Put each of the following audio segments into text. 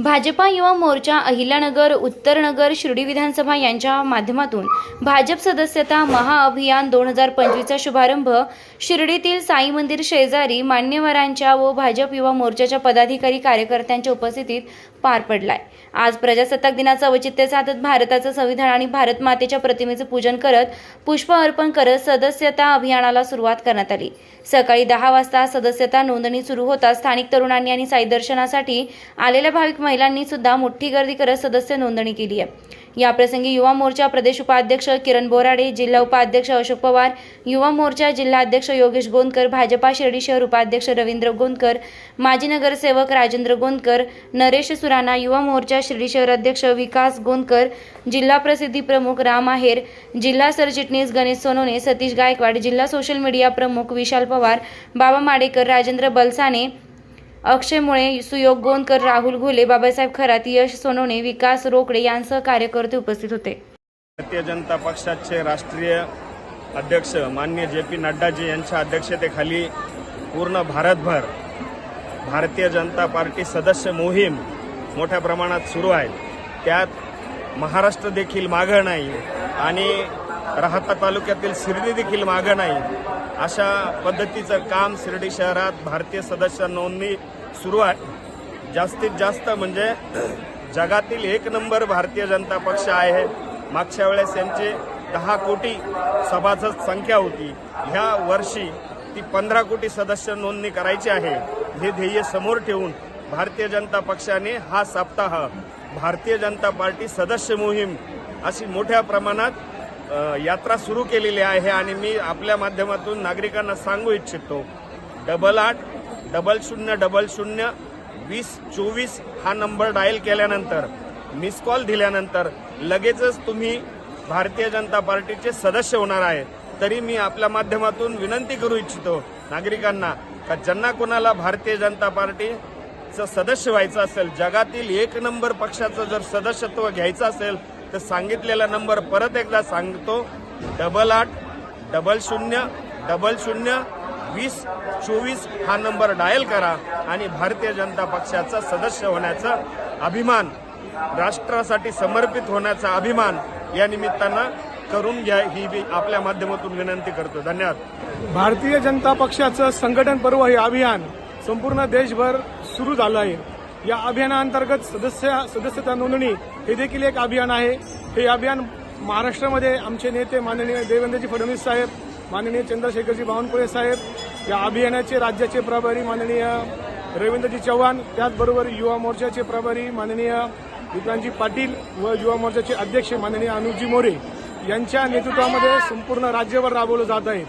भाजपा युवा मोर्चा अहिल्यानगर उत्तरनगर शिर्डी विधानसभा यांच्या माध्यमातून भाजप सदस्यता महाअभियान दोन हजार पंचवीसचा शुभारंभ. शिर्डीतील साई मंदिर शेजारी मान्यवरांच्या व भाजप युवा मोर्चाच्या पदाधिकारी कार्यकर्त्यांच्या उपस्थितीत पार पडलाय. आज प्रजासत्ताक दिनाचं औचित्य साधत भारताचं संविधान आणि भारत मातेच्या प्रतिमेचं पूजन करत पुष्प अर्पण करत सदस्यता अभियानाला सुरुवात करण्यात आली. सकाळी दहा वाजता सदस्यता नोंदणी सुरू होता. स्थानिक तरुणांनी आणि साई दर्शनासाठी आलेल्या भाविक महिलांनी सुद्धा मोठी गर्दी करत सदस्य नोंदणी केली आहे. याप्रसंगी युवा मोर्चा प्रदेश उपाध्यक्ष किरण बोराडे जिल्हा उपाध्यक्ष अशोक पवार युवा मोर्चा जिल्हाध्यक्ष योगेश गोंदकर भाजपा शिर्डी शहर उपाध्यक्ष रवींद्र गोंदकर माजी नगरसेवक राजेंद्र गोंदकर नरेश सुराणा युवा मोर्चा शिर्डी शहर अध्यक्ष विकास गोंदकर जिल्हा प्रसिद्धी प्रमुख राम आहेर जिल्हा सरचिटणीस गणेश सोनोने सतीश गायकवाड जिल्हा सोशल मीडिया प्रमुख विशाल पवार बाबा माडेकर राजेंद्र बलसाने अक्षयमुळे सुयोग गोंदकर राहुल घोले बाबासाहेब खरात यश सोनवणे विकास रोकडे यांसह कार्यकर्ते उपस्थित होते. भारतीय जनता पक्षाचे राष्ट्रीय अध्यक्ष मान्य जे पी नड्डाजी यांच्या अध्यक्षतेखाली पूर्ण भारतभर भारतीय जनता पार्टी सदस्य मोहीम मोठ्या प्रमाणात सुरू आहे. त्यात महाराष्ट्र देखील मागं नाही आणि राहता तालुक्यातील शिर्डी देखील मागं नाही. अशा पद्धतीचं काम शिर्डी शहरात भारतीय सदस्य नोंदणी सुरू आहे. जास्तीत जास्त म्हणजे जगातील एक नंबर भारतीय जनता पक्ष आहे. मागच्या वेळेस यांची दहा कोटी सभासद संख्या होती. ह्या वर्षी ती पंधरा कोटी सदस्य नोंदणी करायची आहे. हे ध्येय समोर ठेवून भारतीय जनता पक्षाने हा सप्ताह भारतीय जनता पार्टी सदस्य मोहीम अशी मोठ्या प्रमाणात यात्रा सुरू केलेली आहे आणि मी आपल्या माध्यमातून नागरिकांना सांगू इच्छितो. डबल आठ डबल शून्य डबल शून्य वीस चोवीस हा नंबर डायल केल्यानंतर मिस कॉल दिल्यानंतर लगेचच तुम्ही भारतीय जनता पार्टीचे सदस्य होणार आहे. तरी मी आपल्या माध्यमातून विनंती करू इच्छितो नागरिकांना का ज्यांना कोणाला भारतीय जनता पार्टीचं सदस्य व्हायचं असेल जगातील एक नंबर पक्षाचं जर सदस्यत्व घ्यायचं असेल तर सांगितलेला नंबर परत एकदा सांगतो. डबल आठ डबल शून्य डबल शून्य वीस चोवीस हा नंबर डायल करा आणि भारतीय जनता पक्षाचा सदस्य होण्याचा अभिमान राष्ट्रासाठी समर्पित होण्याचा अभिमान या निमित्तानं करून घ्या ही मी आपल्या माध्यमातून विनंती करतो. धन्यवाद. भारतीय जनता पक्षाचं संघटन पर्व हे अभियान संपूर्ण देशभर सुरू झालं आहे. या अभियानाअंतर्गत सदस्य सदस्यता नोंदणी हे देखील एक अभियान आहे. हे अभियान महाराष्ट्रामध्ये आमचे नेते माननीय देवेंद्रजी फडणवीस साहेब माननीय चंद्रशेखरजी बावनकुळे साहेब या अभियानाचे राज्याचे प्रभारी माननीय रवींद्रजी चव्हाण त्याचबरोबर युवा मोर्चाचे प्रभारी माननीय विक्रांतजी पाटील व युवा मोर्चाचे अध्यक्ष माननीय अनुपजी मोरे यांच्या नेतृत्वामध्ये संपूर्ण राज्यभर राबवलं जात आहे.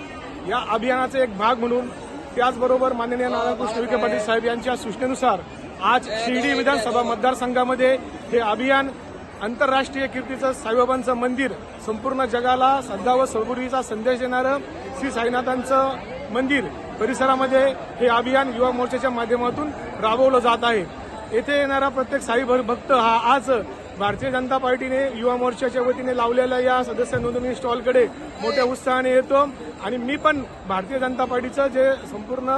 या अभियानाचा एक भाग म्हणून त्याचबरोबर माननीय नारायणकृष्ण विखे पाटील साहेब यांच्या सूचनेनुसार आज शिर्डी विधानसभा मतदारसंघामध्ये हे अभियान आंतरराष्ट्रीय कीर्तीचं साईबाबांचं मंदिर संपूर्ण जगाला श्रद्धा व सद्गुरूचा संदेश देणारं श्री साईनाथांचं मंदिर परिसरामध्ये हे अभियान युवा मोर्चाच्या माध्यमातून राबवलं जात आहे. येथे येणारा प्रत्येक साई भक्त हा आज भारतीय जनता पार्टीने युवा मोर्चाच्या वतीने लावलेल्या या सदस्य नोंदणी स्टॉलकडे मोठ्या उत्साहाने येतो. आणि मी पण भारतीय जनता पार्टीचं जे संपूर्ण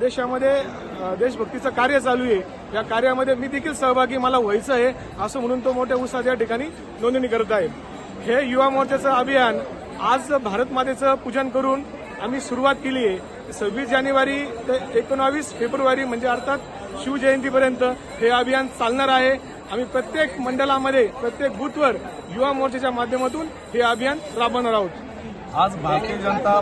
देशामध्ये देशभक्तीचं कार्य चालू आहे. या कार्यामध्ये मी देखील सहभागी मला व्हायचं आहे असं म्हणून तो मोठ्या उत्साहात या ठिकाणी नोंदणी करत आहे. हे युवा मोर्चाचं अभियान आज भारत मातेचं पूजन करून आम्ही सुरुवात केली आहे. सव्वीस जानेवारी ते एकोणावीस फेब्रुवारी म्हणजे अर्थात शिवजयंतीपर्यंत हे अभियान चालणार आहे. आम्ही प्रत्येक मंडळामध्ये प्रत्येक बूथवर युवा मोर्चाच्या माध्यमातून हे अभियान राबवणार आहोत. आज भारतीय जनता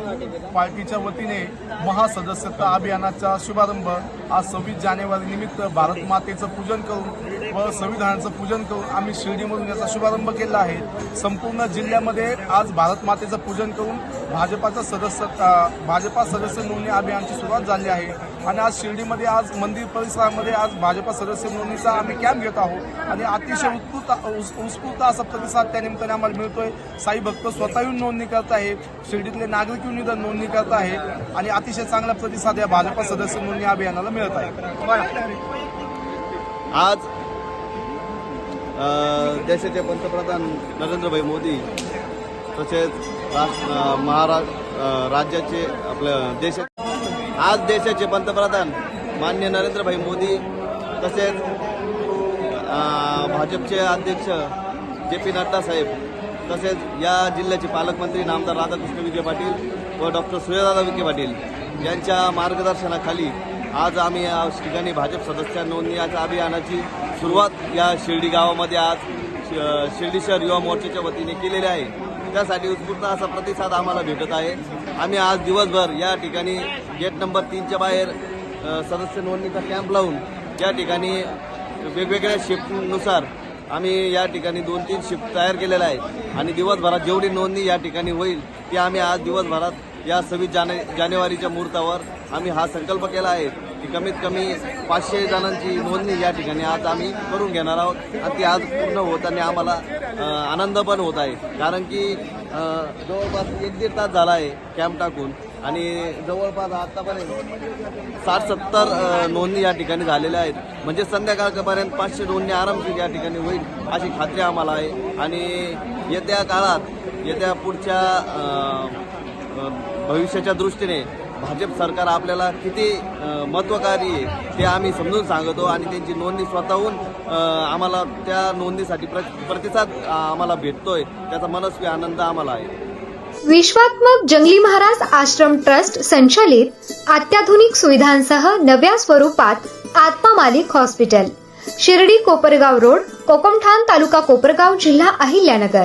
पार्टीच्या वतीने महासदस्यता अभियानाचा शुभारंभ आज सव्वीस जानेवारी निमित्त भारत मातेचं पूजन करून व संविधानाचं पूजन करून आम्ही शिर्डीमधून याचा शुभारंभ केला आहे. संपूर्ण जिल्ह्यामध्ये आज भारत मातेचं पूजन करून भाजपाचा सदस्य भाजपा सदस्य नोंदणी अभियानाची सुरुवात झाली आहे. आणि आज शिर्डीमध्ये आज मंदिर परिसरामध्ये आज भाजपा सदस्य नोंदणीचा आम्ही कॅम्प घेत आहोत. आणि अतिशय उत्स्फूर्त उस- उत्स्फूर्त असा प्रतिसाद त्या निमित्ताने आम्हाला मिळतोय. साई भक्त स्वतः येऊन नोंदणी करत आहे. शिर्डीतले नागरिक येऊन इथं नोंदणी करत आहेत आणि अतिशय चांगला प्रतिसाद या भाजपा सदस्य नोंदणी अभियानाला मिळत आहे. आज देशाचे पंतप्रधान नरेंद्रभाई मोदी तसेच महाराष्ट्र महारा राज्याचे आपल्या देशा आज देशाचे पंतप्रधान मान्य नरेंद्रभाई मोदी तसेच भाजपचे अध्यक्ष जे पी नड्डा साहेब तसेच या जिल्ह्याचे पालकमंत्री नामदार राधाकृष्ण विखे पाटील व डॉक्टर सूर्यदादा विखे पाटील यांच्या मार्गदर्शनाखाली आज आम्ही या ठिकाणी भाजप सदस्य नोंदणीच्या अभियानाची सुरुवात या शिर्डी गावामध्ये आज श- शिर्डी शहर युवा मोर्चाच्या वतीने केलेली आहे. त्यासाठी उत्स्फूर्त असा प्रतिसाद आम्हाला भेटत आहे. आम्ही आज दिवसभर या ठिकाणी गेट नंबर तीनच्या बाहेर सदस्य नोंदणीचा कॅम्प लावून या ठिकाणी वेगवेगळ्या शिफ्टनुसार आम्ही या ठिकाणी दोन तीन शिफ्ट तयार केलेल्या आहेत आणि दिवसभरात जेवढी नोंदणी या ठिकाणी होईल ती आम्ही आज दिवसभरात या सव्वीस जाने जानेवारीच्या मुहूर्तावर आम्ही हा संकल्प केला आहे. की कमीत कमी पाचशे जणांची नोंदणी या ठिकाणी आज आम्ही करून घेणार आहोत. आणि ती आज पूर्ण होताना आम्हाला आनंद पण होत आहे. कारण की जवळपास एक दीड तास झाला आहे कॅम्प टाकून. आणि जवळपास आतापर्यंत साठ सत्तर नोंदणी या ठिकाणी झालेल्या आहेत. म्हणजे संध्याकाळपर्यंत पाचशे नोंदणी आरामशीर या ठिकाणी होईल अशी खात्री आम्हाला आहे. आणि येत्या काळात येत्या पुढच्या भविष्याच्या दृष्टीने भाजप सरकार आपल्याला किती महत्त्वकारी आहे ते आम्ही समजून सांगतो आणि त्यांची नोंदणी स्वतःहून आम्हाला त्या नोंदणीसाठी प्र प्रतिसाद आम्हाला भेटतोय. त्याचा मनस्वी आनंद आम्हाला आहे. विश्वात्मक जंगली महाराज आश्रम ट्रस्ट संचालित अत्याधुनिक सुविधांसह नव्या स्वरूपात आत्मा मालिक हॉस्पिटल. शिर्डी कोपरगाव रोड कोकमठाण तालुका कोपरगाव जिल्हा अहिल्यानगर.